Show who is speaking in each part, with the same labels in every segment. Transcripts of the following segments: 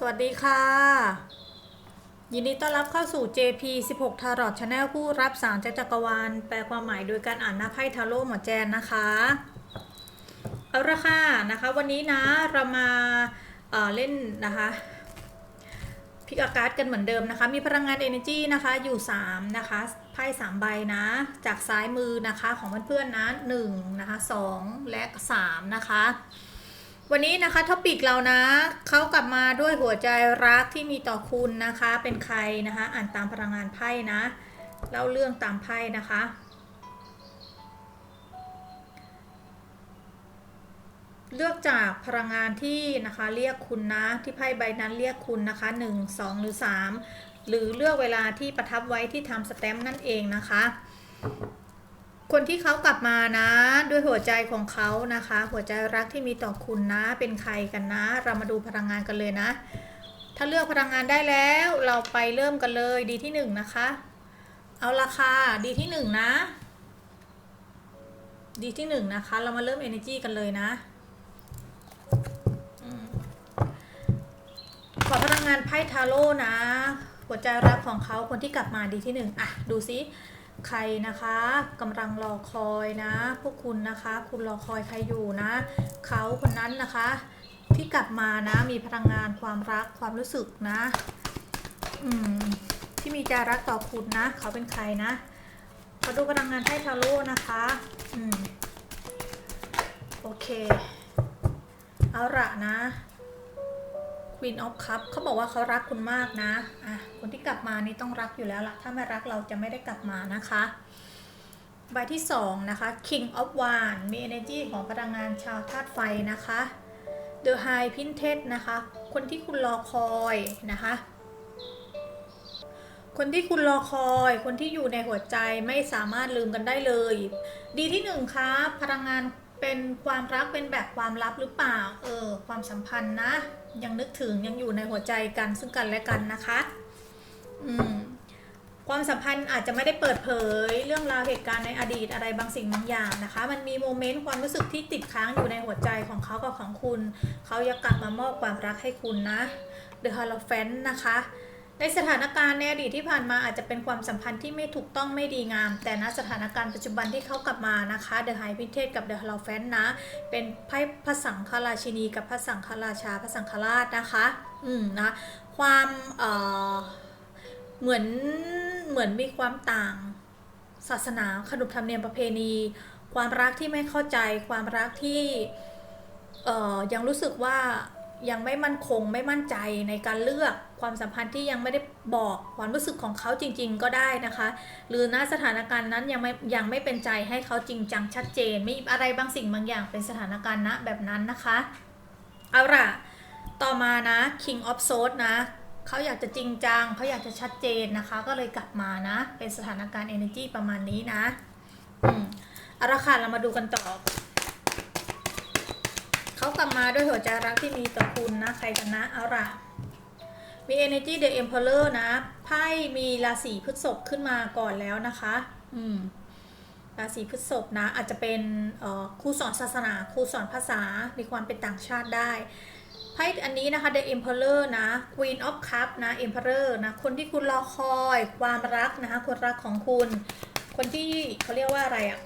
Speaker 1: สวัสดีค่ะ ยินดีต้อนรับเข้าสู่ JP 16 Tarot Channel ผู้รับสารจากจักรวาล แปลความหมายโดยการอ่านหน้าไพ่ทาโร่หมอแจนนะคะ เอาละค่ะนะคะ วันนี้นะเรามาเอ่อเล่นนะคะพิกอาการ์ดกันเหมือนเดิมนะคะ มีพลังงาน Energy นะคะอยู่ 3 นะคะ ไพ่3ใบนะ จากซ้ายมือนะคะของเพื่อนๆนะ1นะคะ2และ 3 นะคะ วันนี้นะคะท็อปิกเรานะ เขากลับมาด้วยหัวใจรักที่มีต่อคุณนะคะ เป็นใครนะคะ อ่านตามพลังงานไพ่นะเล่าเรื่องตามไพ่นะคะ เลือกจากพลังงานที่นะคะเรียกคุณนะ ที่ไพ่ใบนั้นเรียกคุณนะคะ1 2 หรือ 3 หรือเลือกเวลาที่ประทับไว้ที่ทำสแตมป์นั่นเองนะคะ คนที่เขากลับมานะ ด้วยหัวใจของเขานะคะ หัวใจรักที่มีต่อคุณนะ เป็นใครกันนะ เรามาดูพลังงานกันเลยนะ ถ้าเลือกพลังงานได้แล้วเราไปเริ่มกันเลยดีที่หนึ่งนะคะ เอาราคาดีที่หนึ่งนะ ดีที่หนึ่งนะคะ เรามาเริ่ม energy กันเลยนะขอพลังงานไพ่ทาโร่นะ หัวใจรักของเขาคนที่กลับมาดีที่หนึ่งอะดูซิ ใครนะคะกำลังรอคอยนะ พวกคุณนะคะ คุณรอคอยใครอยู่นะเขาคนนั้นนะคะที่กลับมานะมีพลังงานความรักความรู้สึกนะอืมที่มีใจรักต่อคุณนะ เขาเป็นใครนะมาดูพลังงานไพ่ทาโร่นะคะอืมโอเค เอาละนะ Queen of Cup เขาบอกว่าเขารักคุณมากนะอะคนที่กลับมานี่ต้องรักอยู่แล้วล่ะถ้าไม่รักเราจะไม่ได้กลับมานะคะ ใบที่สองนะคะ King of Wands มี energy ของพลังงานชาวธาตุไฟนะคะ The High Priestess นะคะ คนที่คุณรอคอยนะคะ คนที่คุณรอคอย คนที่อยู่ในหัวใจไม่สามารถลืมกันได้เลย ดีที่หนึ่งครับพลังงานเป็นความรักเป็นแบบความลับหรือเปล่า เออ ความสัมพันธ์นะ ยังนึกถึงยังอยู่ในหัวใจกันซึ่งกันและกันนะคะ อืมความสัมพันธ์อาจจะไม่ได้เปิดเผย เรื่องราวเหตุการณ์ในอดีตอะไรบางสิ่งบางอย่างนะคะ มันมีโมเมนต์ความรู้สึกที่ติดค้างอยู่ในหัวใจของเขากับของคุณ เขาอยากกลับมามอบความรักให้คุณนะ The h a r o p h a n t นะคะ ในสถานการณ์ในอดีตที่ผ่านมาอาจจะเป็นความสัมพันธ์ที่ไม่ถูกต้องไม่ดีงาม แต่ณสถานการณ์ปัจจุบันที่เขากลับมานะคะ The High Priestess กับ The h a r o p h a n t นะ เป็นไพ่พระสังฆราชินีกับพระสังฆราชาพระสังฆราชนะคะ อืมนะ ความเอ่อเหมือนเหมือนมีความต่างศาสนาขนบธรรมเนียมประเพณี ความรักที่ไม่เข้าใจความรักที่เอ่อยังรู้สึกว่ายังไม่มั่นคงไม่มั่นใจในการเลือก ความสัมพันธ์ที่ยังไม่ได้บอกความรู้สึกของเขาจริง ๆ ก็ได้นะคะ หรือณสถานการณ์นั้นยังไม่ยังไม่เป็นใจให้เขาจริงจังชัดเจน ไม่อะไรบางสิ่งบางอย่างเป็นสถานการณ์ณแบบนั้นนะคะเอาล่ะต่อมานะ King of Swords นะเขาอยากจะจริงจังเขาอยากจะชัดเจนนะคะ ก็เลยกลับมานะ เป็นสถานการณ์ energy ประมาณนี้นะอืมเอาละค่ะเรามาดูกันต่อเขากลับมาด้วยหัวใจรักที่มีต่อคุณนะ ใครกันนะเอาล่ะ มี energy the emperor นะไพ่มีราศีพฤษภขึ้นมาก่อนแล้วนะคะ อืมราศีพฤษภนะ อาจจะเป็นครูสอนศาสนาครูสอนภาษามีความเป็นต่างชาติได้ไพ่อันนี้นะคะ The Emperor นะ Queen of Cup นะ Emperor นะคนที่คุณรอคอยความรักนะคะคนรักของคุณ คนที่เขาเรียกว่าอะไรอะ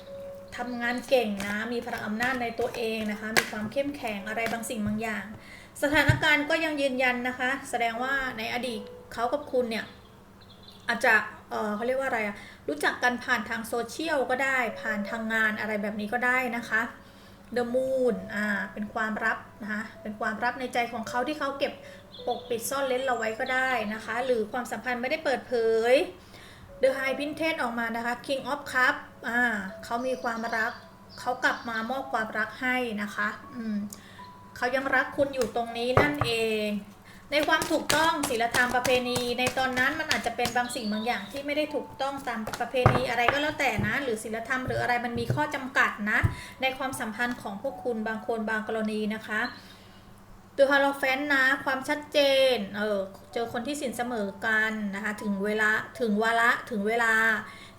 Speaker 1: ทำงานเก่งนะ มีพลังอำนาจในตัวเองนะคะ มีความเข้มแข็งอะไรบางสิ่งบางอย่าง สถานการณ์ก็ยังยืนยันนะคะ แสดงว่าในอดีตเขากับคุณเนี่ยอาจจะเออเขาเรียกว่าอะไรอะรู้จักกันผ่านทางโซเชียลก็ได้ ผ่านทางงานอะไรแบบนี้ก็ได้นะคะ The Moon อ่า เป็นความลับนะคะ เป็นความลับในใจของเขาที่เขาเก็บปกปิดซ่อนเล้นเราไว้ก็ได้นะคะ หรือความสัมพันธ์ไม่ได้เปิดเผย The High Priestess ออกมานะคะ King of Cup อ่าเขามีความรัก เขากลับมามอบความรักให้นะคะ อืม เขายังรักคุณอยู่ตรงนี้นั่นเอง ในความถูกต้องศีลธรรมประเพณี ในตอนนั้นมันอาจจะเป็นบางสิ่งบางอย่างที่ไม่ได้ถูกต้องตามประเพณีอะไรก็แล้วแต่นะ หรือศีลธรรมหรืออะไรมันมีข้อจำกัดนะ ในความสัมพันธ์ของพวกคุณบางคนบางกรณีนะคะตัวฮาโลแฟนนะ ความชัดเจน เออ เจอคนที่สินเสมอกันนะคะ ถึงเวลา ถึงวาระ ถึงเวลา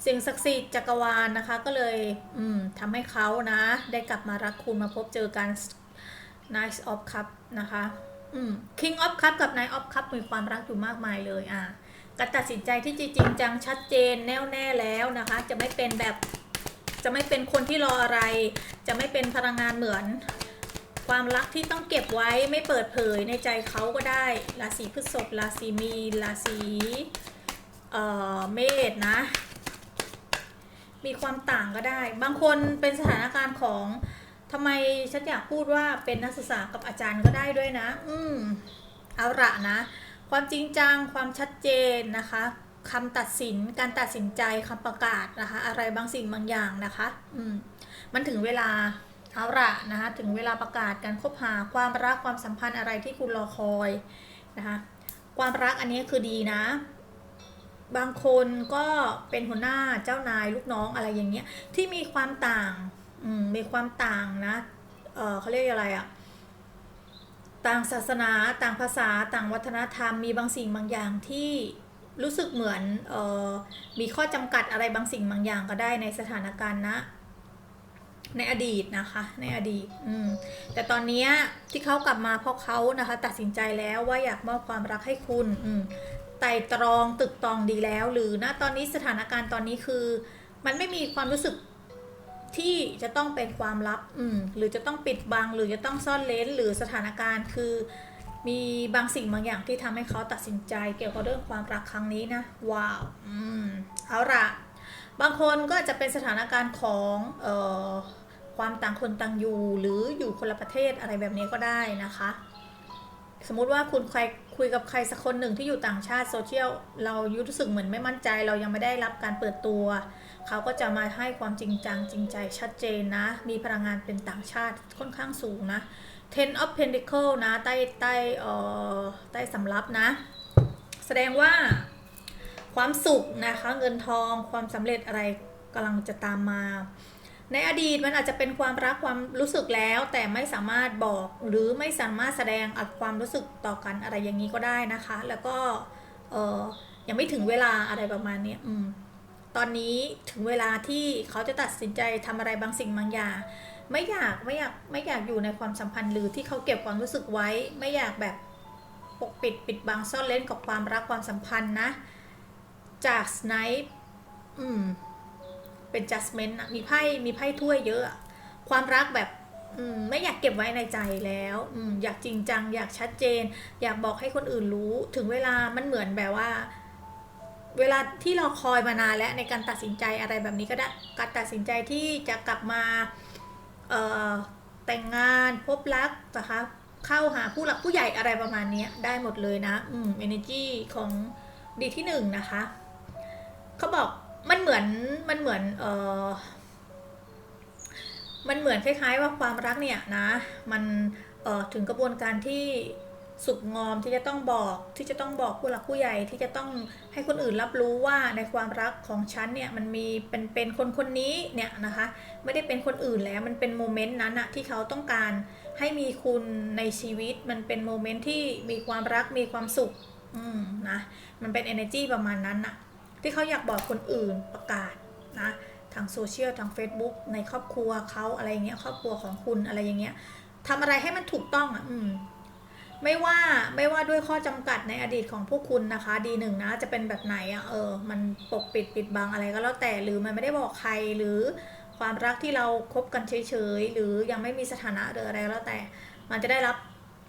Speaker 1: สิ่งศักดิ์สิทธิ์จักรวาลนะคะ ก็เลย อืมทำให้เขานะ ได้กลับมารักคุณมาพบเจอกัน Nice of Cup นะคะอืม King of Cup กับ Knight of Cup มีความรักอยู่มากมายเลยอะการตัดสินใจที่จริงจังชัดเจนแน่วแน่แล้วนะคะ จะไม่เป็นแบบจะไม่เป็นคนที่รออะไร จะไม่เป็นพลังงานเหมือน ความรักที่ต้องเก็บไว้ไม่เปิดเผยในใจเขาก็ได้ราศีพฤษภราศีมีนราศีเอ่อเมษนะ มีความต่างก็ได้ บางคนเป็นสถานการณ์ของ ทำไมฉันอยากพูดว่าเป็นนักศึกษากับอาจารย์ก็ได้ด้วยนะ อืมเอาละนะ ความจริงจัง ความชัดเจนนะคะคำตัดสิน การตัดสินใจคำประกาศนะคะ อะไรบางสิ่งบางอย่างนะคะ อืม มันถึงเวลาเอาละนะคะ ถึงเวลาประกาศการคบหาความรักความสัมพันธ์อะไรที่คุณรอคอยนะคะ ความรักอันนี้คือดีนะ บางคนก็เป็นหัวหน้าเจ้านายลูกน้องอะไรอย่างเงี้ยที่มีความต่าง มีความต่างนะเเขาเรียกอะไรอะต่างศาสนาต่างภาษาต่างวัฒนธรรมมีบางสิ่งบางอย่างที่รู้สึกเหมือนออมีข้อจำกัดอะไรบางสิ่งบางอย่างก็ได้ในสถานการณ์นะ ในอดีตนะคะ ในอดีตอืมแต่ตอนนี้ที่เขากลับมาเพราะเขานะคะ ตัดสินใจแล้วว่าอยากมอบความรักให้คุณอืมไต่ตรองตึกตรองดีแล้ว หรือณตอนนี้สถานการณ์ตอนนี้คือ มันไม่มีความรู้สึก ที่จะต้องเป็นความลับอืมหรือจะต้องปิดบัง หรือจะต้องซ่อนเลนหรือสถานการณ์คือ มีบางสิ่งบางอย่างที่ทำให้เขาตัดสินใจเกี่ยวกับเรื่องความรักครั้งนี้นะ ว้าวอืมเอาละบางคนก็อาจจะเป็นสถานการณ์ของเอ่อความต่างคนต่างอยู่ หรืออยู่คนละประเทศอะไรแบบนี้ก็ได้นะคะ สมมุติว่าคุณใครคุยกับใครสักคนหนึ่งที่อยู่ต่างชาติโซเชียลเรารู้สึกเหมือนไม่มั่นใจ เรายังไม่ได้รับการเปิดตัว เขาก็จะมาให้ความจริงจังจริงใจชัดเจนนะ มีพลังงานเป็นต่างชาติค่อนข้างสูงนะ Ten of Pentacle นะ ใต้ใต้เอ่อใต้สำรับนะ แสดงว่า ความสุขนะคะเงินทองความสำเร็จอะไรกำลังจะตามมา ในอดีตมันอาจจะเป็นความรักความรู้สึกแล้ว แต่ไม่สามารถบอกหรือไม่สามารถแสดงอัดความรู้สึกต่อกันอะไรอย่างนี้ก็ได้นะคะ แล้วก็เออยังไม่ถึงเวลาอะไรประมาณนี้อืม ตอนนี้ถึงเวลาที่เขาจะตัดสินใจทำอะไรบางสิ่งบางอย่าง ไม่อยากไม่อยากไม่อยากอยู่ในความสัมพันธ์หรือที่เขาเก็บความรู้สึกไว้ ไม่อยากแบบปกปิดปิดบังซ่อนเล้นกับความรักความสัมพันธ์นะ จากสไนป์อืมเป็น judgment มีไพ่มีไพ่ถ้วยเยอะอะความรักแบบอืมไม่อยากเก็บไว้ในใจแล้วอืมอยากจริงจัง อยากชัดเจน อยากบอกให้คนอื่นรู้ ถึงเวลามันเหมือนแบบว่า เวลาที่เราคอยมานานแล้วในการตัดสินใจอะไรแบบนี้ก็ได้การตัดสินใจที่จะกลับมาเออแต่งงานพบรักนะคะเข้าหาผู้หลักผู้ใหญ่อะไรประมาณนี้ได้หมดเลยนะอืม energy ของดีที่หนึ่งนะคะเขาบอกมันเหมือนมันเหมือนเออมันเหมือนคล้ายๆว่าความรักเนี่ยนะ มันเออถึงกระบวนการที่ สุกงอมที่จะต้องบอกที่จะต้องบอกผู้หลักผู้ใหญ่ที่จะต้องให้คนอื่นรับรู้ว่าในความรักของฉันเนี่ยมันมีเป็นเป็นคนคนนี้เนี่ยนะคะไม่ได้เป็นคนอื่นแล้วมันเป็นโมเมนต์นั้นอะที่เขาต้องการให้มีคุณในชีวิตมันเป็นโมเมนต์ที่มีความรักมีความสุขอืมนะมันเป็น energy ประมาณนั้นอะที่เขาอยากบอกคนอื่นประกาศนะทางโซเชียลทาง Facebook ในครอบครัวเขาอะไรเงี้ยครอบครัวของคุณอะไรอย่างเงี้ยทำอะไรให้มันถูกต้องอะอืม ไม่ว่าไม่ว่าด้วยข้อจำกัดในอดีตของพวกคุณนะคะดีหนึ่งนะจะเป็นแบบไหนอะเออ มันปกปิดปิดบังอะไรก็แล้วแต่หรือมันไม่ได้บอกใครหรือความรักที่เราคบกันเฉยๆหรือยังไม่มีสถานะหรืออะไรก็แล้วแต่ มันจะได้รับ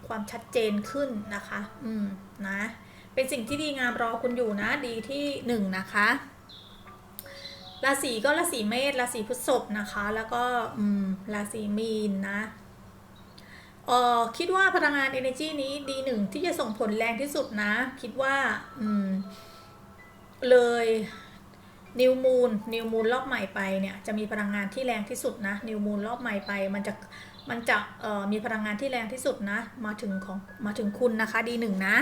Speaker 1: ความชัดเจนขึ้นนะคะ อืมนะ เป็นสิ่งที่ดีงามรอคุณอยู่นะ ดีที่หนึ่งนะคะราศีก็ราศีเมษราศีพฤษภนะคะ แล้วก็อืมราศีมีนนะ เออคิดว่าพลังงาน energy นี้ดีหนึ่งที่จะส่งผลแรงที่สุดนะ คิดว่าอืมเลยนิวมูนนิวมูนรอบใหม่ไปเนี่ยจะมีพลังงานที่แรงที่สุดนะนิวมูนรอบใหม่ไป มันจะมันจะเอ่อมีพลังงานที่แรงที่สุดนะ มาถึงของมาถึงคุณนะคะดีหนึ่งนะ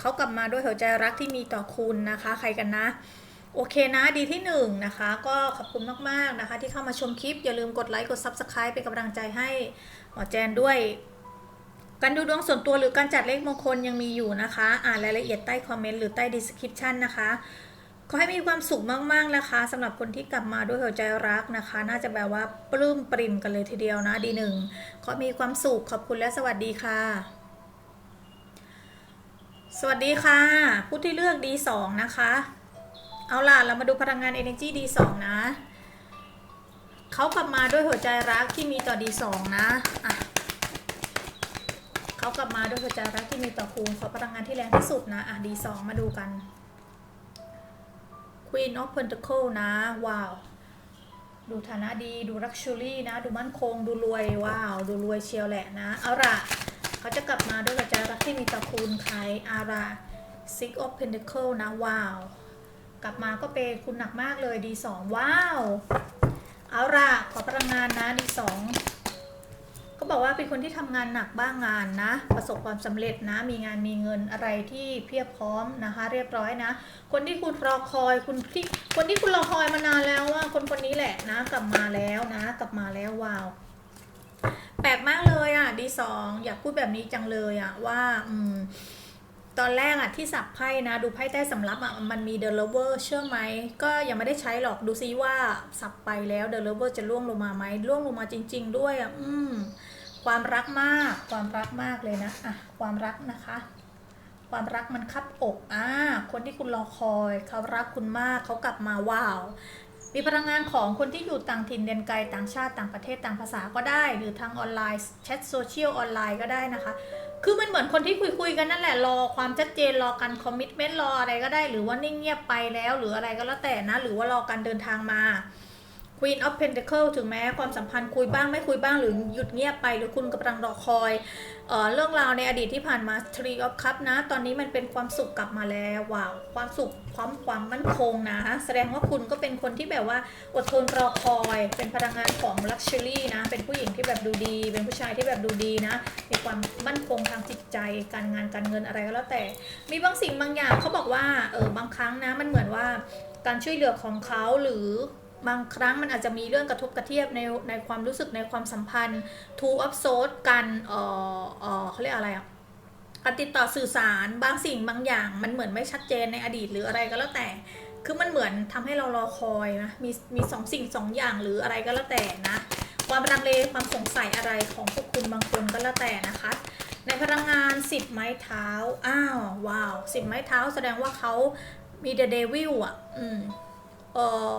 Speaker 1: เขากลับมาด้วยหัวใจรักที่มีต่อคุณนะคะ ใครกันนะ โอเคนะดีที่หนึ่งนะคะ ก็ขอบคุณมากๆนะคะ ที่เข้ามาชมคลิป อย่าลืมกดไลค์กด Subscribe เป็นกำลังใจให้ หมอแจนด้วย การดูดวงส่วนตัวหรือการจัดเลขมงคลยังมีอยู่นะคะ อ่านรายละเอียดใต้คอมเมนต์หรือใต้ description นะคะขอให้มีความสุขมากๆนะคะสำหรับคนที่กลับมาด้วยหัวใจรักนะคะ น่าจะแบบว่าปลื้มปริ่มกันเลยทีเดียวนะดีหนึ่งขอมีความสุขขอบคุณและสวัสดีค่ะ สวัสดีค่ะ ผู้ที่เลือก D2 นะคะ เอาล่ะ เรามาดูพลังงาน Energy D2 นะ เขากลับมาด้วยหัวใจรักที่มีต่อ D2 นะอะเขากลับมาด้วยหัวใจรักที่มีต่อคุณขอพลังงานที่แรงที่สุดนะอะ D2 มาดูกัน Queen of Pentacle นะ ว้าว ดูฐานะดีดู Luxury นะ ดูมั่นคงดูรวย ว้าว ดูรวยเชียวแหละนะ เอาล่ะ เขาจะกลับมาด้วยหัวใจรักที่มีต่อคุณใครอารา Six of Pentacle นะ ว้าว กลับมาก็เปย์คุณหนักมากเลย D2 ว้าว เอาล่ะขอพลังงานนะ D2 ก็บอกว่าเป็นคนที่ทำงานหนักบ้างงานนะ ประสบความสำเร็จนะ มีงานมีเงินอะไรที่เพียบพร้อมนะคะ เรียบร้อยนะ คนที่คุณรอคอยคุณที่คนที่คุณรอคอยมานานแล้วว่าคนคนนี้แหละนะ กลับมาแล้วนะ กลับมาแล้วว้าวแปลกมากเลยอะดีสองอยากพูดแบบนี้จังเลยอะว่า อืม ตอนแรกอะที่สับไพ่นะ ดูไพ่ใต้สำรับอะมันมีเดลเวอร์เชื่อไหม ก็ยังไม่ได้ใช้หรอกดูซิว่าสับไปแล้วเดลเวอร์จะล่วงลงมาไหมล่วงลงมาจริง ๆ ด้วยอะอืมความรักมากความรักมากเลยนะอะความรักนะคะ ความรักมันคับอกอ่าคนที่คุณรอคอย เขารักคุณมากเขากลับมาว้าว มีพลังงานของคนที่อยู่ต่างถิ่นแดนไกลต่างชาติต่างประเทศต่างภาษาก็ได้ หรือทางออนไลน์แชทโซเชียลออนไลน์ก็ได้นะคะ คือมันเหมือนคนที่คุยคุยๆกันนั่นแหละรอความชัดเจนรอการคอมมิชเมนต์รออะไรก็ได้ หรือว่านิ่งเงียบไปแล้ว หรืออะไรก็แล้วแต่นะ หรือว่ารอการเดินทางมา Queen of Pentacle ถึงแม้ความสัมพันธ์คุยบ้างไม่คุยบ้างหรือหยุดเงียบไป หรือคุณกำลังรอคอย เรื่องราวในอดีตที่ผ่านมา Tree of Cup นะ ตอนนี้มันเป็นความสุขกลับมาแล้วว้าวความสุขความความมั่นคงนะ แสดงว่าคุณก็เป็นคนที่แบบว่าอดทนรอคอย เป็นพลังงานของ Luxury นะ เป็นผู้หญิงที่แบบดูดี เป็นผู้ชายที่แบบดูดีนะ มีความมั่นคงทางจิตใจ การงานการเงินอะไรก็แล้วแต่ มีบางสิ่งบางอย่างเขาบอกว่าเออบางครั้งนะมันเหมือนว่าการช่วยเหลือของเขาหรือ บางครั้งมันอาจจะมีเรื่องกระทบกระเทียบในในความรู้สึกในความสัมพันธ์ two of swords กันเออเออเขาเรียกอะไรอะการติดต่อสื่อสารบางสิ่งบางอย่าง มันเหมือนไม่ชัดเจนในอดีตหรืออะไรก็แล้วแต่ คือมันเหมือนทำให้เรารอคอยนะมีมีสองสิ่งสองอย่างหรืออะไรก็แล้วแต่นะ ความลังเลความสงสัยอะไรของพวกคุณบางคนก็แล้วแต่นะคะ ในพลังงานสิบไม้เท้าอ้าวว้าวสิบไม้เท้าแสดงว่าเขามีเด e เดวิลอะอืมเออ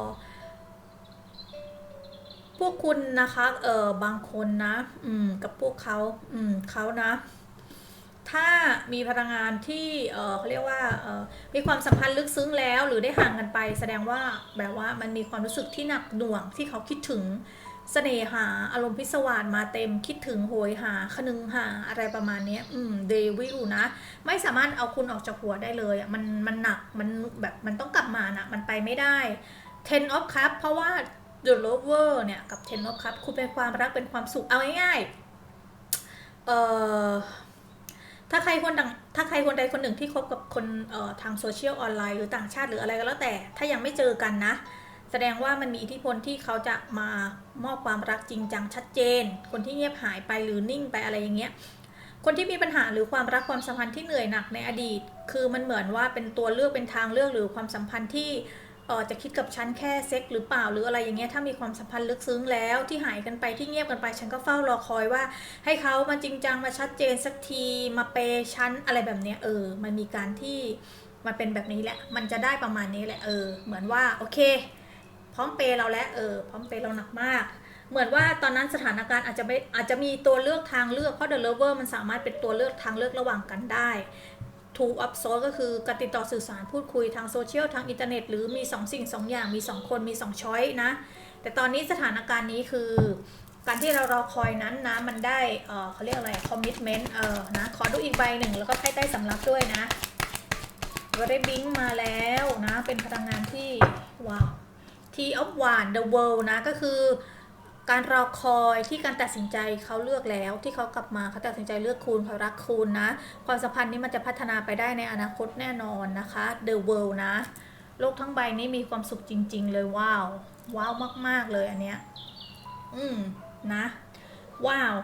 Speaker 1: วกคุณนะคะเออบางคนนะ อืม กับพวกเขาอืมเขานะ ถ้ามีพลังงานที่เออเขาเรียกว่าเออมีความสัมพันธ์ลึกซึ้งแล้ว หรือได้ห่างกันไป แสดงว่าแบบว่ามันมีความรู้สึกที่หนักหน่วงที่เขาคิดถึงเสน่หาอารมณ์พิศวาสมาเต็มคิดถึงโหยหาคนึงหาอะไรประมาณนี้อืมเดวิลนะ ไม่สามารถเอาคุณออกจากหัวได้เลยอะมันมันหนักมันแบบมันต้องกลับมานะมันไปไม่ได้ Ten of Cup เพราะว่า The Lover เนี่ยกับ Ten of Cup คุณเป็นความรักเป็นความสุขเอาง่ายๆเอ่อถ้าใครคนดังถ้าใครคนใดคนหนึ่งที่คบกับคนเอ่อทางโซเชียลออนไลน์หรือต่างชาติหรืออะไรก็แล้วแต่ ถ้ายังไม่เจอกันนะ แสดงว่ามันมีอิทธิพลที่เขาจะมามอบความรักจริงจังชัดเจน คนที่เงียบหายไปหรือนิ่งไปอะไรอย่างเงี้ยคนที่มีปัญหาหรือความรักความสัมพันธ์ที่เหนื่อยหนักในอดีต คือมันเหมือนว่าเป็นตัวเลือกเป็นทางเลือกหรือความสัมพันธ์ที่ จะคิดกับฉันแค่เซ็กหรือเปล่าหรืออะไรอย่างเงี้ยถ้ามีความสัมพันธ์ลึกซึ้งแล้วที่หายกันไปที่เงียบกันไป ฉันก็เฝ้ารอคอยว่า ให้เขามาจริงจังมาชัดเจนสักทีมาเปย์ฉันอะไรแบบเนี้ยเออ มันมีการที่มาเป็นแบบนี้แหละ มันจะได้ประมาณนี้แหละเออ เหมือนว่าโอเค พร้อมเปย์เราแล้วเออ พร้อมเปย์เราหนักมากเหมือนว่าตอนนั้นสถานการณ์อาจจะไม่อาจจะมีตัวเลือกทางเลือกเพราะ The Lover มันสามารถเป็นตัวเลือกทางเลือกระหว่างกันได้ Two of Swords ก็คือการติดต่อสื่อสารพูดคุยทางโซเชียลทางอินเทอร์เน็ต หรือมี 2 สิ่ง 2 อย่างมี 2 คนมี 2 ช้อยนะ แต่ตอนนี้สถานการณ์นี้คือ การที่เรารอคอยนั้นนะ มันได้เออเขาเรียกอะไรคอมมิชเมนต์เออนะ ขอดูอีกใบหนึ่งแล้วก็ไพ่ใต้สำรับด้วยนะก็ได้บิงมาแล้วนะ เป็นพลังงานที่ ว้าว T of One the world นะ ก็คือ การรอคอยที่การตัดสินใจเขาเลือกแล้ว ที่เขากลับมาเขาตัดสินใจเลือกคุณเขารักคุณนะ ความสัมพันธ์นี้มันจะพัฒนาไปได้ในอนาคตแน่นอนนะคะ The World นะ โลกทั้งใบนี้มีความสุขจริง ๆ เลยว้าว ว้าวมาก ๆ เลยอันเนี้ยอืมนะ ว้าว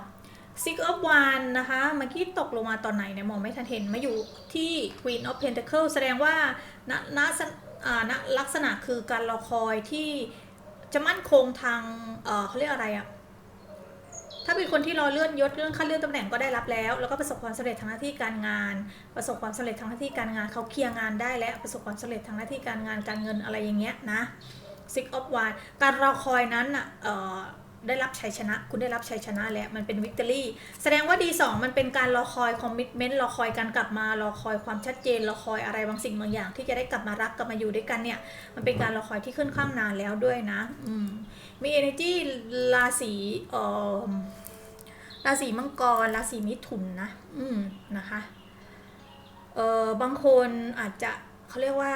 Speaker 1: Six of One นะคะเมื่อกี้ตกลงมาตอนไหนเนี่ยมองไม่ทันเห็นมาอยู่ที่ Queen of Pentacle แสดงว่าณณณลักษณะคือการรอคอยที่ จะมั่นคงทางเเขาเรียกอะไรอะถ้าเป็นคนที่รอเลื่อนยศเลื่อนขั้นเลื่อนตำแหน่งก็ได้รับแล้ว แล้วก็ประสบความสำเร็จทางหน้าที่การงาน ประสบความสำเร็จทางหน้าที่การงานเขาเคลียร์งานได้และประสบความสำเร็จทางหน้าที่การงานการเงินอะไรอย่างเงี้ยนะ Six of Wands การรอคอยนั้นอะ ได้รับชัยชนะ คุณได้รับชัยชนะแล้วมันเป็นวิกตอรี่แสดงว่า D2 มันเป็นการรอคอยคอมมิชเมนต์รอคอยการกลับมารอคอยความชัดเจนรอคอยอะไรบางสิ่งบางอย่าง ที่จะได้กลับมารักกลับมาอยู่ด้วยกันเนี่ย มันเป็นการรอคอยที่ค่อนข้างนานแล้วด้วยนะอืมมี energy ราศีเอ่อราศีมังกรราศีมิถุนนะอืมนะคะเอ่อบางคนอาจจะเขาเรียกว่า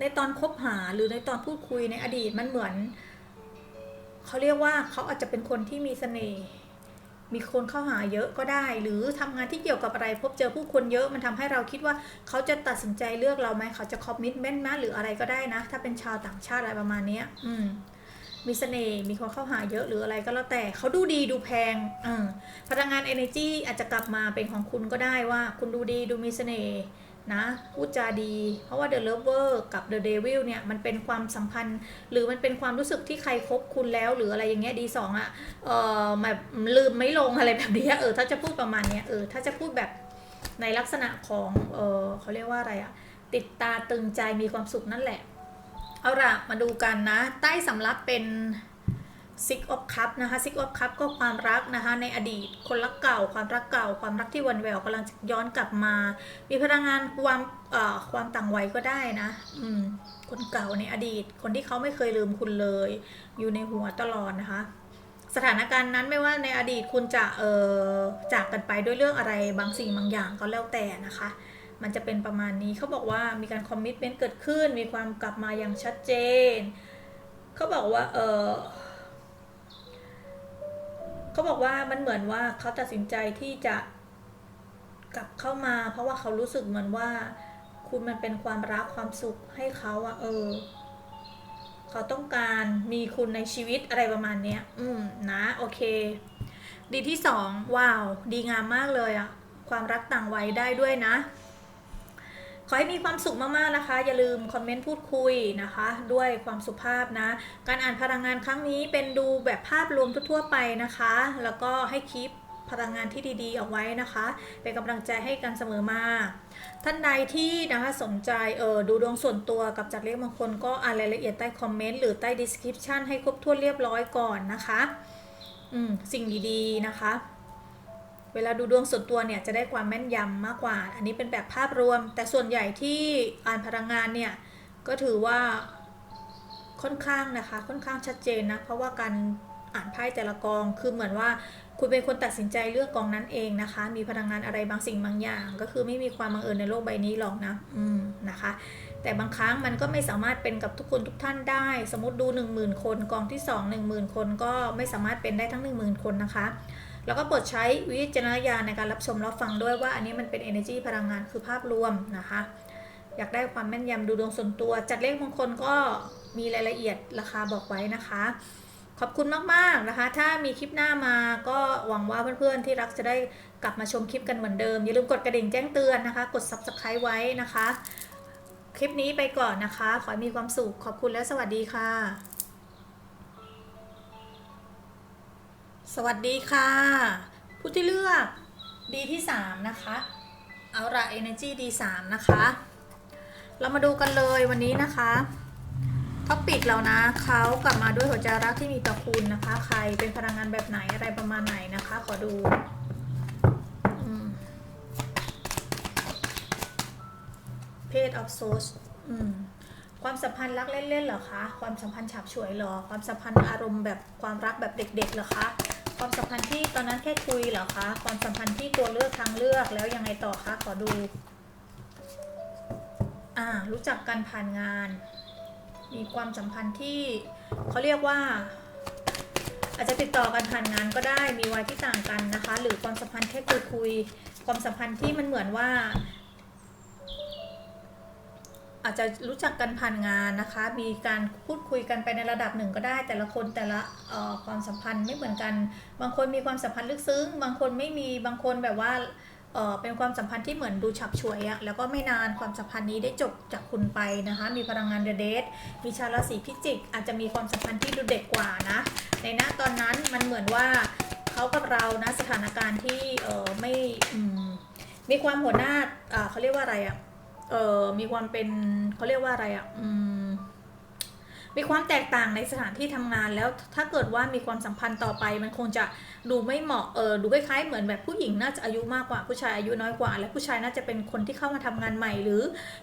Speaker 1: ในตอนคบหาหรือในตอนพูดคุยในอดีตมันเหมือน เขาเรียกว่าเขาอาจจะเป็นคนที่มีเสน่ห์มีคนเข้าหาเยอะก็ได้ หรือทำงานที่เกี่ยวกับอะไรพบเจอผู้คนเยอะมันทำให้เราคิดว่าเขาจะตัดสินใจเลือกเราไหมเขาจะคอมมิชเมนต์ไหมหรืออะไรก็ได้นะ ถ้าเป็นชาวต่างชาติอะไรประมาณเนี้ยอืมมีเสน่ห์มีคนเข้าหาเยอะหรืออะไรก็แล้วแต่เขาดูดีดูแพงอพลังงาน energy อาจจะกลับมาเป็นของคุณก็ได้ว่า คุณดูดีดูมีเสน่ห์ นะพูดจาดี เพราะว่า the lover กับ the devil เนี่ยมันเป็นความสัมพันธ์ หรือมันเป็นความรู้สึกที่ใครคบคุณแล้ว หรืออะไรอย่างเงี้ยดีสองอะเออแบบลืมไม่ลงอะไรแบบนี้เออถ้าจะพูดประมาณเนี้ยเออถ้าจะพูดแบบในลักษณะของเออเขาเรียกว่าอะไรอะติดตาตึงใจมีความสุขนั่นแหละ เอาละมาดูกันนะ ใต้สำรับเป็น Six of Cup นะคะ Six of Cup ก็ความรักนะคะ ในอดีตคนรักเก่า ความรักเก่า ความรักที่วันแววกำลังจะย้อนกลับมา มีพลังงานความเอ่อความต่างวัยก็ได้นะ อืม คนเก่าในอดีต คนที่เขาไม่เคยลืมคุณเลย อยู่ในหัวตลอดนะคะ สถานการณ์นั้นไม่ว่าในอดีตคุณจะเอ่อจากกันไปด้วยเรื่องอะไรบางสิ่งบางอย่างก็แล้วแต่นะคะมันจะเป็นประมาณนี้เขาบอกว่ามีการคอมมิชเมนต์เกิดขึ้น มีความกลับมาอย่างชัดเจน เขาบอกว่า เออ เขาบอกว่ามันเหมือนว่าเขาตัดสินใจที่จะกลับเข้ามา เพราะว่าเขารู้สึกเหมือนว่า คุณมันเป็นความรักความสุขให้เขาอะเออ เขาต้องการมีคุณในชีวิตอะไรประมาณเนี้ย อืมนะ โอเค ดีที่สองว้าว ดีงามมากเลยอะความรักต่างวัยได้ด้วยนะ ขอให้มีความสุขมากๆนะคะ อย่าลืมคอมเมนต์พูดคุยนะคะ ด้วยความสุภาพนะ การอ่านพลังงานครั้งนี้เป็นดูแบบภาพรวมทั่วๆไปนะคะ แล้วก็ให้คลิปพลังงานที่ดีๆเอาไว้นะคะ เป็นกำลังใจให้กันเสมอมา ท่านใดที่นะคะสนใจเออดูดวงส่วนตัวกับจัดเลขบางคนก็อ่านรายละเอียดใต้คอมเมนต์หรือใต้ description ให้ครบถ้วนเรียบร้อยก่อนนะคะ อืมสิ่งดีๆนะคะ เวลาดูดวงส่วนตัวเนี่ยจะได้ความแม่นยำมากกว่า อันนี้เป็นแบบภาพรวม แต่ส่วนใหญ่ที่อ่านพลังงานเนี่ยก็ถือว่าค่อนข้างนะคะค่อนข้างชัดเจนนะเพราะว่าการอ่านไพ่แต่ละกองคือเหมือนว่าคุณเป็นคนตัดสินใจเลือกกองนั้นเองนะคะ มีพลังงานอะไรบางสิ่งบางอย่าง ก็คือไม่มีความบังเอิญในโลกใบนี้หรอกนะอืมนะคะ แต่บางครั้งมันก็ไม่สามารถเป็นกับทุกคนทุกท่านได้ สมมติดู 1 0,000 คนกองที่ 2 1 0,000 คนก็ไม่สามารถเป็นได้ทั้ง 10,000 คนนะคะ แล้วก็โปรดใช้วิจารณญาณในการรับชมรับฟังด้วยว่าอันนี้มันเป็น energy พลังงานคือภาพรวมนะคะ อยากได้ความแม่นยำดูดวงส่วนตัว จัดเลขมงคลก็มีรายละเอียดราคาบอกไว้นะคะ ขอบคุณมากๆนะคะ ถ้ามีคลิปหน้ามาก็หวังว่าเพื่อนๆที่รักจะได้กลับมาชมคลิปกันเหมือนเดิม อย่าลืมกดกระดิ่งแจ้งเตือนนะคะ กด subscribe ไว้นะคะ คลิปนี้ไปก่อนนะคะ ขอให้มีความสุขขอบคุณและสวัสดีค่ะ สวัสดีค่ะ ผู้ที่เลือกดีที่ 3 นะคะเอาละ Energy D3 นะคะ เรามาดูกันเลยวันนี้นะคะท็อปิกเรานะเขากลับมาด้วยหัวใจรักที่มีต่อคุณนะคะ ใครเป็นพลังงานแบบไหนอะไรประมาณไหนนะคะ ขอดูอืม Page of Swords อืมความสัมพันธ์รักเล่นๆเหรอคะ ความสัมพันธ์ฉับฉวยเหรอ ความสัมพันธ์อารมณ์แบบความรักแบบเด็กๆเหรอคะ ความสัมพันธ์ที่ตอนนั้นแค่คุยเหรอคะ ความสัมพันธ์ที่ตัวเลือกทางเลือกแล้วยังไงต่อคะ ขอดู อ่า รู้จักกันผ่านงาน มีความสัมพันธ์ที่เขาเรียกว่า อาจจะติดต่อกันผ่านงานก็ได้ มีวัยที่ต่างกันนะคะ หรือความสัมพันธ์แค่คุยคุย ความสัมพันธ์ที่มันเหมือนว่า อาจจะรู้จักกันผ่านงานนะคะ มีการพูดคุยกันไปในระดับหนึ่งก็ได้ แต่ละคนแต่ละความสัมพันธ์ไม่เหมือนกัน บางคนมีความสัมพันธ์ลึกซึ้ง บางคนไม่มี บางคนแบบว่าเป็นความสัมพันธ์ที่เหมือนดูฉับฉวยอะแล้วก็ไม่นานความสัมพันธ์นี้ได้จบจากคุณไปนะคะ มีพลังงานเดเดทมีชาวราศีพิจิก อาจจะมีความสัมพันธ์ที่ดูเด็กกว่านะ ในหน้าตอนนั้นมันเหมือนว่าเขากับเรานะสถานการณ์ที่ไม่มีความหัวหน้าเขาเรียกว่าอะไรอะ เออมีความเป็นเขาเรียกว่าอะไรอะ่ะมีความแตกต่างในสถานที่ทำงานแล้วถ้าเกิดว่ามีความสัมพันธ์ต่อไป มันคงจะดูไม่เหมาะเออดูคล้ายๆเหมือนแบบผู้หญิงน่าจะอายุมากกว่าผู้ชายอายุน้อยกว่า และผู้ชายน่าจะเป็นคนที่เข้ามาทำงานใหม่ หรือ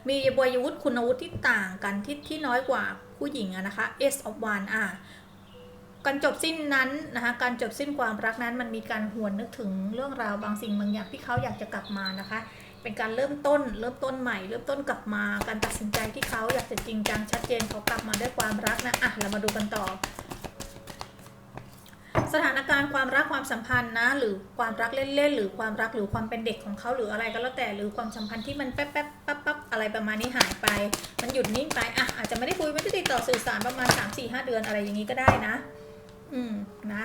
Speaker 1: มีวัยวุฒิคุณวุฒิที่ต่างกันที่ที่น้อยกว่าผู้หญิงอะนะคะ S of One อะการจบสิ้นนั้นนะคะการจบสิ้นความรักนั้นมันมีการหวนนึกถึงเรื่องราวบางสิ่งบางอย่างที่เขาอยากจะกลับมานะคะ เป็นการเริ่มต้น เริ่มต้นใหม่ เริ่มต้นกลับมาการตัดสินใจที่เขาอยากจะจริงจังชัดเจนเขากลับมาด้วยความรักนะอะเรามาดูกันต่อ สถานการณ์ความรักความสัมพันธ์นะ หรือความรักเล่นๆหรือความรักหรือความเป็นเด็กของเขาหรืออะไรก็แล้วแต่หรือความสัมพันธ์ที่มันแป๊บแป๊บปั๊บปั๊บอะไรประมาณนี้หายไป มันหยุดนิ่งไปอะอาจจะไม่ได้คุยไม่ได้ติดต่อสื่อสารประมาณ3 4 5 เดือนอะไรอย่างนี้ก็ได้นะ อืมนะ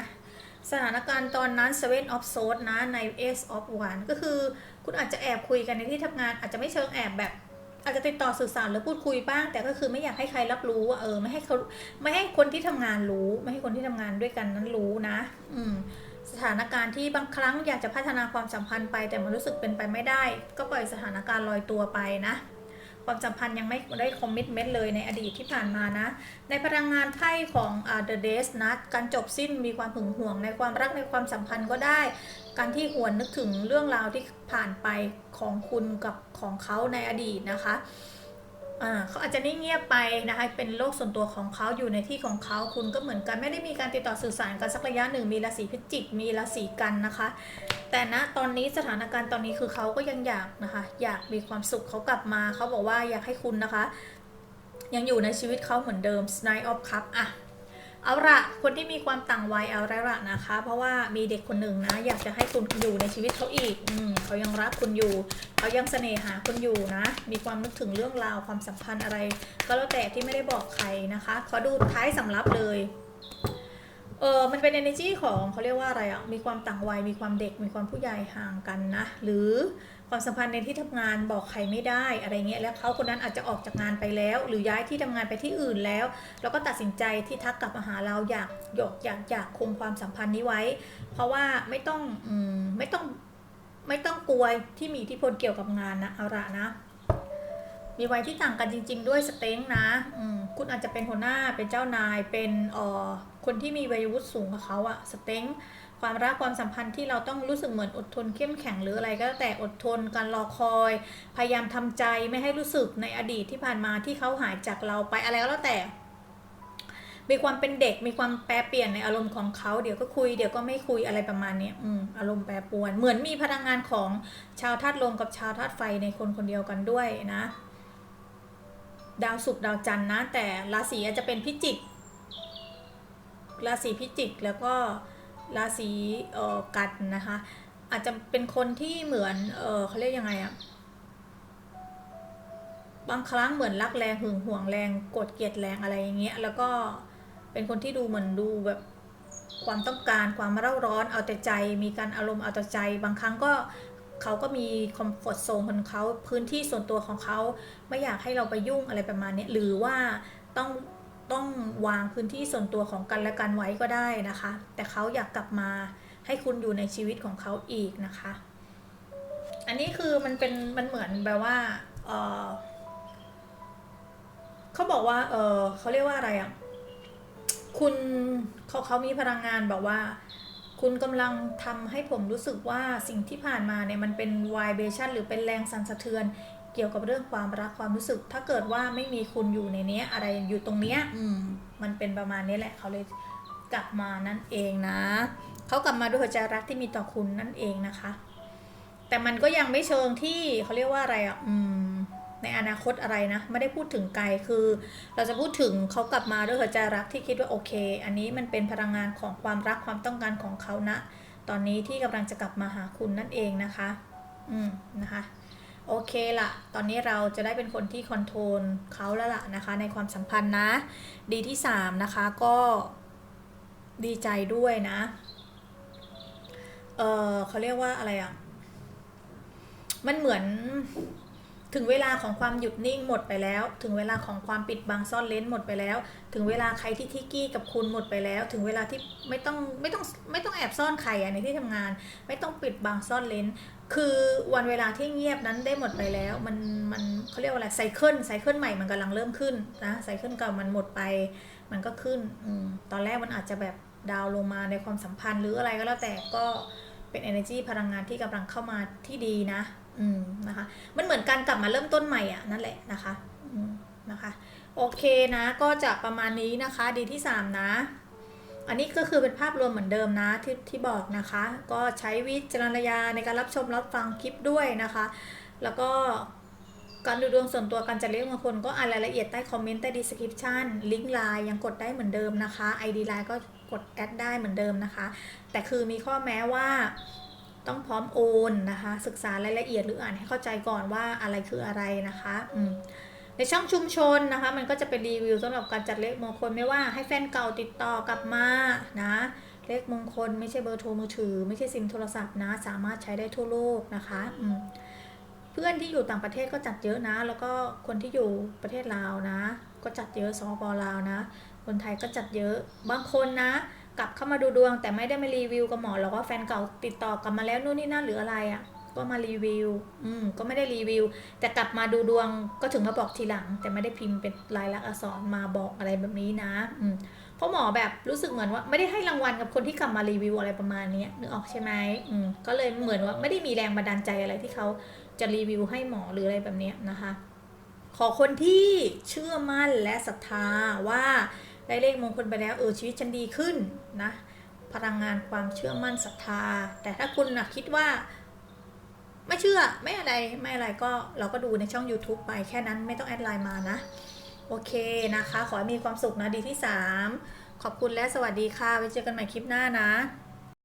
Speaker 1: สถานการณ์ตอนนั้น Seven of Swords นะใน Ace of One ก็คือคุณอาจจะแอบคุยกันในที่ทำงาน อาจจะไม่เชิงแอบแบบ อาจจะติดต่อสื่อสารหรือพูดคุยบ้าง แต่ก็คือไม่อยากให้ใครรับรู้ว่าเออไม่ให้เขาไม่ให้คนที่ทำงานรู้ ไม่ให้คนที่ทำงานด้วยกันนั้นรู้นะ อืมสถานการณ์ที่บางครั้งอยากจะพัฒนาความสัมพันธ์ไป แต่มันรู้สึกเป็นไปไม่ได้ ก็ปล่อยสถานการณ์ลอยตัวไปนะ ความสัมพันธ์ยังไม่ได้คอมมิชเมนต์เลยในอดีตที่ผ่านมานะ ในพลังงานไพ่ของ uh, The Days นะ การจบสิ้นมีความหึงหวงในความรักในความสัมพันธ์ก็ได้ การที่หวนนึกถึงเรื่องราวที่ผ่านไปของคุณกับของเขาในอดีตนะคะ เขาอาจจะนิ่งเงียบไปนะคะเป็นโลกส่วนตัวของเขาอยู่ในที่ของเขาคุณก็เหมือนกันไม่ได้มีการติดต่อสื่อสารกันสักระยะหนึ่งมีราศีพิจิก มีราศีกันนะคะ แต่ณตอนนี้สถานการณ์ตอนนี้คือเขาก็ยังอยากนะคะ อยากมีความสุขเขากลับมาเขาบอกว่าอยากให้คุณนะคะ ยังอยู่ในชีวิตเขาเหมือนเดิม Nine of Cup อะ เอาละคนที่มีความต่างวัยเอาละละนะคะ เพราะว่ามีเด็กคนหนึ่งนะ อยากจะให้คุณอยู่ในชีวิตเขาอีกอืมเขายังรักคุณอยู่ เขายังเสน่หาคุณอยู่นะ มีความนึกถึงเรื่องราวความสัมพันธ์อะไร ก็แล้วแต่ที่ไม่ได้บอกใครนะคะขอดูท้ายสำรับเลยเออมันเป็น energy ของเขาเรียกว่าอะไรอะมีความต่างวัย มีความเด็ก มีความผู้ใหญ่ห่างกันนะ หรือ ความสัมพันธ์ในที่ทำงานบอกใครไม่ได้อะไรเงี้ยแล้วเขาคนนั้นอาจจะออกจากงานไปแล้ว หรือย้ายที่ทำงานไปที่อื่นแล้วแล้วก็ตัดสินใจที่ทักกลับมาหาเราอยากหยกอยากอยากคงความสัมพันธ์นี้ไว้ เพราะว่าไม่ต้องอืมไม่ต้องไม่ต้องกลัวที่มีอิทธิพลเกี่ยวกับงานนะเอาละนะ มีวัยที่ต่างกันจริง ๆ ด้วยสเต็งนะอืมคุณอาจจะเป็นหัวหน้าเป็นเจ้านายเป็นอ่อคนที่มีวัยวุฒิสูงกว่าเขาอะสเต็ง ความรักความสัมพันธ์ที่เราต้องรู้สึกเหมือนอดทนเข้มแข็งหรืออะไรก็แต่อดทนการรอคอย พยายามทำใจไม่ให้รู้สึกในอดีตที่ผ่านมาที่เขาหายจากเราไปอะไรก็แล้วแต่ มีความเป็นเด็กมีความแปรเปลี่ยนในอารมณ์ของเขาเดี๋ยวก็คุยเดี๋ยวก็ไม่คุยอะไรประมาณนี้อืมอารมณ์แปรปรวน เหมือนมีพลังงานของชาวธาตุลมกับชาวธาตุไฟในคนคนเดียวกันด้วยนะ ดาวศุกร์ดาวจันทร์นะ แต่ราศีอาจจะเป็นพิจิกราศีพิจิกแล้วก็ ราศีเอ่อกันนะคะ อาจจะเป็นคนที่เหมือนเออเขาเรียกยังไงอะบางครั้งเหมือนรักแรงหึงหวงแรงกดเกลียดแรงอะไรอย่างเงี้ยแล้วก็เป็นคนที่ดูเหมือนดูแบบความต้องการความเร่าร้อนเอาแต่ใจ มีการอารมณ์เอาแต่ใจ บางครั้งก็เขาก็มีคอมฟอร์ทโซนของเขาพื้นที่ส่วนตัวของเขาไม่อยากให้เราไปยุ่งอะไรประมาณนี้หรือว่าต้อง ต้องวางพื้นที่ส่วนตัวของกันและกันไว้ก็ได้นะคะ แต่เขาอยากกลับมาให้คุณอยู่ในชีวิตของเขาอีกนะคะ อันนี้คือมันเป็นมันเหมือนแบบว่าเออเขาบอกว่า เออเขาเรียกว่าอะไรอะ คุณเขาเขามีพลังงานแบบว่า คุณกำลังทำให้ผมรู้สึกว่าสิ่งที่ผ่านมาเนี่ยมันเป็นวายเบชันหรือเป็นแรงสั่นสะเทือน เกี่ยวกับเรื่องความรักความรู้สึก ถ้าเกิดว่าไม่มีคุณอยู่ในเนี้ย อะไรอยู่ตรงเนี้ยอืมมันเป็นประมาณนี้แหละเขาเลยกลับมานั่นเองนะ เขากลับมาด้วยหัวใจรักที่มีต่อคุณนั่นเองนะคะ แต่มันก็ยังไม่เชิงที่เขาเรียกว่าอะไรอะอืมในอนาคตอะไรนะ ไม่ได้พูดถึงไกลคือ เราจะพูดถึงเขากลับมาด้วยหัวใจรักที่คิดว่าโอเค อันนี้มันเป็นพลังงานของความรักความต้องการของเขานะ ตอนนี้ที่กำลังจะกลับมาหาคุณนั่นเองนะคะ อืมนะคะ โอเคละตอนนี้เราจะได้เป็นคนที่คอนโทรลเขาแล้วล่ะนะคะ ในความสัมพันธ์นะ ดีที่สามนะคะก็ดีใจด้วยนะ เออเขาเรียกว่าอะไรอะ่ะ มันเหมือนถึงเวลาของความหยุดนิ่งหมดไปแล้ว ถึงเวลาของความปิดบังซ่อนเลนหมดไปแล้ว ถึงเวลาใครที่ทิกกี้กับคุณหมดไปแล้ว ถึงเวลาที่ไม่ต้องไม่ต้องไม่ต้องแอบซ่อนใครอะในที่ทำงาน ไม่ต้องปิดบังซ่อนเลน คือวันเวลาที่เงียบนั้นได้หมดไปแล้ว มันมันเขาเรียกว่าอะไรไซเคิลไซเคิลใหม่มันกำลังเริ่มขึ้นนะไซเคิลเก่ามันหมดไป มันก็ขึ้นอตอนแรกมันอาจจะแบบดาวลงมาในความสัมพันธ์หรืออะไรก็แล้วแต่ก็เป็น energy พลังงานที่กำลังเข้ามาที่ดีนะ อืมนะคะ มันเหมือนการกลับมาเริ่มต้นใหม่อะนั่นแหละนะคะ อืมนะคะ โอเคนะก็จะประมาณนี้นะคะ ดีที่ 3 นะ อันนี้ก็คือเป็นภาพรวมเหมือนเดิมนะที่ที่บอกนะคะ ก็ใช้วิจารณญาณในการรับชมรับฟังคลิปด้วยนะคะ แล้วก็การดูดวงส่วนตัวการจัดเรียกบางคนก็อ่านรายละเอียดใต้คอมเมนต์ใต้ description ลิงก์ไลน์ยังกดได้เหมือนเดิมนะคะ ID ไลน์ก็กดแอดได้เหมือนเดิมนะคะ แต่คือมีข้อแม้ว่าต้องพร้อมโอนนะคะ ศึกษารายละเอียดหรืออ่านให้เข้าใจก่อนว่าอะไรคืออะไรนะคะ อืม ในช่องชุมชนนะคะ มันก็จะเป็นรีวิวสำหรับการจัดเลขมงคลไม่ว่าให้แฟนเก่าติดต่อกลับมานะเลขมงคลไม่ใช่เบอร์โทรมือถือ ไม่ใช่ซิมโทรศัพท์นะ สามารถใช้ได้ทั่วโลกนะคะเพื่อนที่อยู่ต่างประเทศก็จัดเยอะนะ แล้วก็คนที่อยู่ประเทศลาวนะ ก็จัดเยอะสปปลาวนะ คนไทยก็จัดเยอะบางคนนะ กลับเข้ามาดูดวงแต่ไม่ได้มารีวิวกับหมอหรอกว่าแฟนเก่าติดต่อกลับมาแล้วนู่นนี่นั่นหรืออะไรอะ่ะ ก็มารีวิว อืม ก็ไม่ได้รีวิว แต่กลับมาดูดวงก็ถึงมาบอกทีหลัง แต่ไม่ได้พิมพ์เป็นลายลักษณ์อักษรมาบอกอะไรแบบนี้นะ อืมเพราะหมอแบบรู้สึกเหมือนว่าไม่ได้ให้รางวัลกับคนที่กลับมารีวิวอะไรประมาณนี้นึกออกใช่ไหมอืมก็เลยเหมือนว่าไม่ได้มีแรงบันดาลใจอะไรที่เขาจะรีวิวให้หมอหรืออะไรแบบนี้นะคะ ขอคนที่เชื่อมั่นและศรัทธาว่าได้เลขมงคลไปแล้วเออชีวิตฉันดีขึ้นนะพลังงานความเชื่อมั่นศรัทธา แต่ถ้าคุณนะคิดว่า ไม่เชื่อไม่อะไรไม่อะไรก็เราก็ดูในช่อง YouTube ไปแค่นั้นไม่ต้องแอดไลน์มานะ โอเคนะคะ ขอให้มีความสุขนะดีที่ 3 ขอบคุณและสวัสดีค่ะไว้เจอกันใหม่คลิปหน้านะ